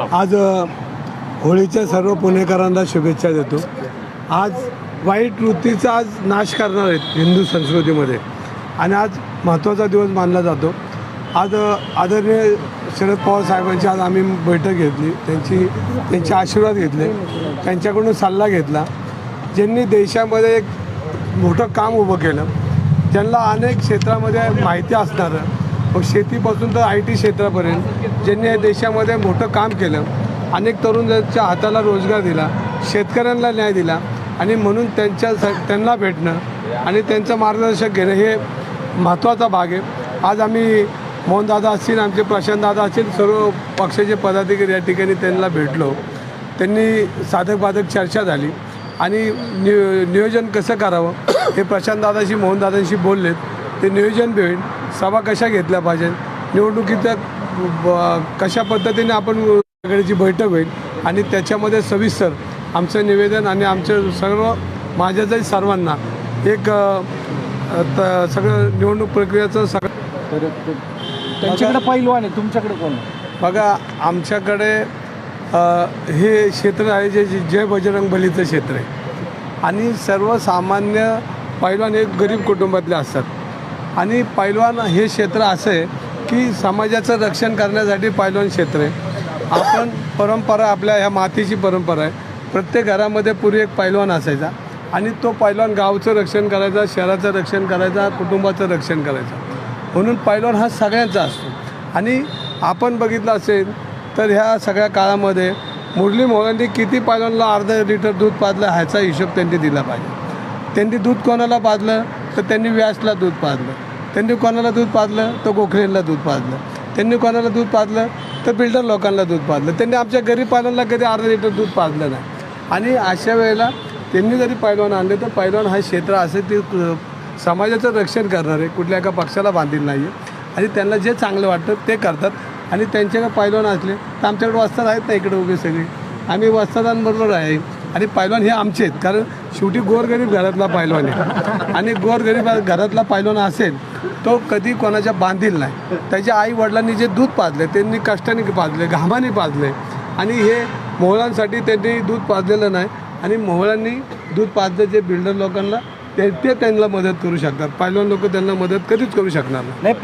आज होळीच्या सर्व पुणेकरांना शुभेच्छा देतो. आज वाईट वृत्तीचा आज नाश करणार आहेत हिंदू संस्कृतीमध्ये. आणि आज महत्त्वाचा दिवस मानला जातो. आज आदरणीय शरद पवार साहेबांची आज आम्ही बैठक घेतली. त्यांची त्यांचे आशीर्वाद घेतले. त्यांच्याकडून सल्ला घेतला. ज्यांनी देशामध्ये एक मोठं काम उभं केलं. ज्यांना अनेक क्षेत्रामध्ये माहिती असणारं. मग शेतीपासून तर आय टी क्षेत्रापर्यंत ज्यांनी या देशामध्ये मोठं काम केलं अनेक तरुणांच्या हाताला रोजगार दिला शेतकऱ्यांना न्याय दिला आणि म्हणून त्यांच्या त्यांना भेटणं आणि त्यांचं मार्गदर्शक घेणं हे महत्त्वाचा भाग आहे. आज आम्ही मोहनदादा असतील आमचे प्रशांतदादा असतील सर्व पक्षाचे पदाधिकारी या ठिकाणी त्यांना भेटलो. त्यांनी साधक बाधक चर्चा झाली आणि नियो नियोजन कसं करावं हे प्रशांतदादाशी मोहनदादांशी बोललेत. ते नियोजन भेट सभा कशा घेतल्या पाहिजे? निवडणुकीच्या कशा पद्धतीने आपण सगळ्याची बैठक होईल? आणि त्याच्यामध्ये सविस्तर आमचं निवेदन आणि आमच्या सर्व माझ्याचाही सर्वांना एक त- सगळं निवडणूक प्रक्रियेचं सगळं तर त्यांच्याकडे पैलवान आहे. तुमच्याकडे कोण? बघा आमच्याकडे हे क्षेत्र आहे जे जे- जय बजरंग बलीचं क्षेत्र आहे. आणि सर्वसामान्य पैलवान हे गरीब कुटुंबातले असतात. आणि पैलवान हे क्षेत्र असं आहे की समाजाचं रक्षण करण्यासाठी पैलवान क्षेत्र आहे. आपण परंपरा आपल्या ह्या मातीची परंपरा आहे. प्रत्येक घरामध्ये पूर्वी एक पैलवान असायचा आणि तो पैलवान गावचं रक्षण करायचा शहराचं रक्षण करायचा कुटुंबाचं रक्षण करायचा. म्हणून पैलवान हा सगळ्यांचा असतो. आणि आपण बघितलं असेल तर ह्या सगळ्या काळामध्ये मुरली मोहननी किती पैलवानला अर्धा लिटर दूध पाजलं ह्याचा हिशोब त्यांनी दिला पाहिजे. त्यांनी दूध कोणाला पाजलं? तर त्यांनी व्यासला दूध पाजलं. त्यांनी कोणाला दूध पाजलं? तर गोखलेंना दूध पाजलं. त्यांनी कोणाला दूध पाजलं? तर बिल्डर लोकांना दूध पाजलं. त्यांनी आमच्या गरीब पाल्यांना कधी अर्धा लिटर दूध पाजलं नाही. आणि अशा वेळेला त्यांनी जरी पैलवान आणले तर पैलवान हा क्षेत्र असे ते समाजाचं रक्षण करणार आहे. कुठल्या एका पक्षाला बांधील नाही आहे आणि त्यांना जे चांगलं वाटतं ते करतात. आणि त्यांच्याकडे पैलवान असले तर आमच्याकडे वस्ताद आहेत ना इकडे उभे सगळे? आम्ही वस्तादांबरोबर आहे. आणि पैलवान हे आमचे आहेत. कारण शेवटी गोरगरीब घरातला पैलवान आहे. आणि गोरगरीब घरातला पैलवान असेल तो कधी कोणाच्या बांधील नाही. त्याच्या आई वडिलांनी जे दूध पाजले त्यांनी कष्टाने पाजले घामाने पाजले. आणि हे मोहळांसाठी त्यांनी दूध पाजलेलं नाही. आणि मोहळांनी दूध पाजलं जे बिल्डर लोकांना ते ते त्यांना मदत करू शकतात. पैलवान लोक त्यांना मदत कधीच करू शकणार नाही